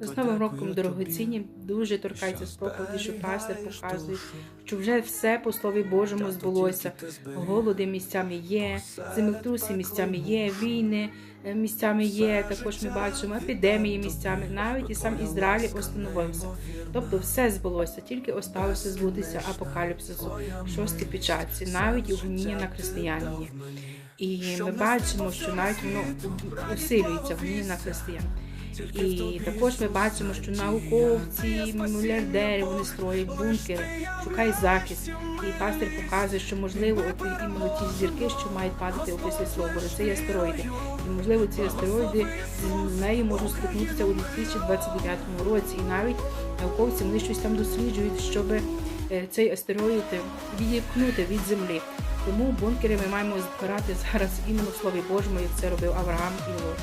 З Новим роком дорогоцінні дуже торкається з проповіді, що пастор показує, що вже все по слові Божому збулося. Голоди місцями є, землетруси місцями є, війни е, місцями є. Також ми бачимо епідемії місцями. Навіть і сам Ізраїль остановився. Тобто все збулося, тільки осталося збутися апокаліпсису, шостій печатці, навіть і на християнині. І ми бачимо, що навіть воно усилюється гоніння на християн. І також ми бачимо, що науковці, мільярдери вони строять бункери, шукають захист. І пастир показує, що можливо, іменно ті зірки, що мають падати опісля свого Бога, це є астероїди. І можливо, ці астероїди з нею можуть стикнутися у 2029 році. І навіть науковці вони щось там досліджують, щоб е, цей астероїд відіпкнути від землі. Тому бункери ми маємо збирати зараз іменно в Слові Божому, як це робив Авраам і Лот.